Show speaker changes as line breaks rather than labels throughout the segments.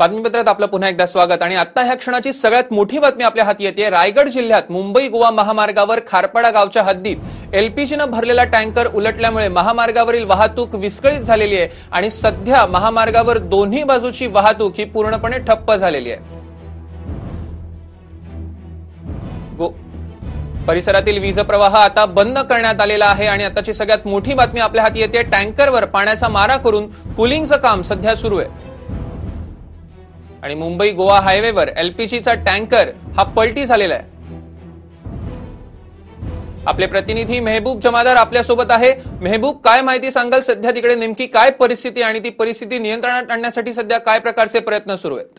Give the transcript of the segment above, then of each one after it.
बातमीपत्रात आपलं पुन्हा एकदा स्वागत. आणि आता ह्या क्षणाची सगळ्यात मोठी बातमी आपल्या हाती येते. रायगड जिल्ह्यात मुंबई गोवा महामार्गावर खारपाडा गावच्या हद्दीत एलपीजीनं भरलेला टँकर उलटल्यामुळे महामार्गावरील वाहतूक विस्कळीत झालेली आहे. आणि सध्या महामार्गावर दोन्ही बाजूची वाहतूक ही पूर्णपणे ठप्प झालेली आहे. परिसरातील वीज प्रवाह आता बंद करण्यात आलेला आहे. आणि आताची सगळ्यात मोठी बातमी आपल्या हाती येते. टँकरवर पाण्याचा मारा करून कुलिंगचं काम सध्या सुरू आहे. आणि मुंबई गोवा हायवेवर एलपीजीचा टँकर हा पलटी झालेला आहे. आपले प्रतिनिधी मेहबूब जमादार आपल्यासोबत आहे. मेहबूब काय माहिती सांगाल? सध्या तिकडे नेमकी काय परिस्थिती आणि ती परिस्थिती नियंत्रणात आणण्यासाठी सध्या काय प्रकारचे प्रयत्न सुरू आहेत?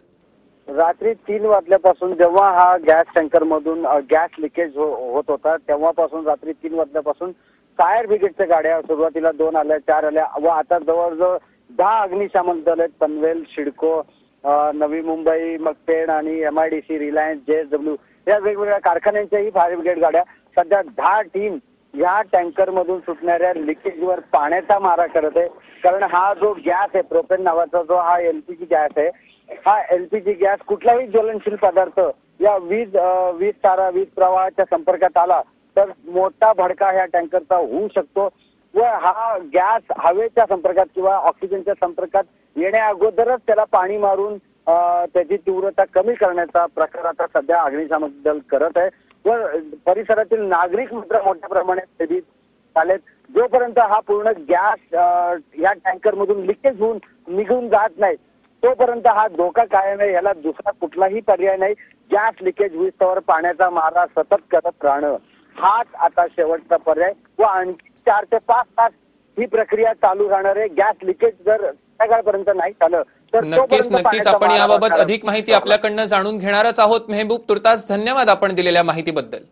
रात्री तीन वाजल्यापासून जेव्हा हा गॅस टँकर मधून गॅस लिकेज हो- होत होता तेव्हापासून रात्री तीन वाजल्यापासून फायर ब्रिगेडच्या गाड्या सुरुवातीला दोन आल्या चार आल्या व आता जवळजवळ दहा अग्निशामक दल आहेत. पनवेल शिडको नवी मुंबई मग पेण आणि M I D C Reliance J W या वेगवेगळ्या कारखान्यांच्याही फायर ब्रिगेड गाड्या सध्या दहा टीम या टँकर मधून सुटणाऱ्या लिकेजवर पाण्याचा मारा करत आहे. कारण हा जो गॅस आहे प्रोपेन नावाचा जो हा एलपीजी गॅस आहे हा एलपीजी गॅस कुठलाही ज्वलनशील पदार्थ या वीज वीज तारा वीज प्रवाहाच्या संपर्कात आला तर मोठा भडका ह्या टँकरचा होऊ शकतो. व हा गॅस हवेच्या संपर्कात किंवा ऑक्सिजनच्या संपर्कात येण्या अगोदरच त्याला पाणी मारून त्याची तीव्रता कमी करण्याचा प्रकार आता सध्या अग्निशामक दल करत आहे. व परिसरातील नागरिक मात्र मोठ्या प्रमाणात प्रेरित आलेत जोपर्यंत हा पूर्ण गॅस या टँकर मधून लिकेज होऊन निघून जात नाही तोपर्यंत हा धोका कायम आहे. याला दुसरा कुठलाही पर्याय नाही. गॅस लिकेज होईस्तोवर पाण्याचा मारा सतत करत राहणं हाच आता शेवटचा पर्याय. व आणखी चार ते पाच तास ही प्रक्रिया चालू राहणार आहे. गॅस लिकेज जर संध्याकाळपर्यंत नाही झालं तर
नक्कीच नक्कीच. आपण याबाबत. अधिक माहिती आपल्याकडनं जाणून घेणारच आहोत. मेहबूब तुर्तास धन्यवाद आपण दिलेल्या माहितीबद्दल.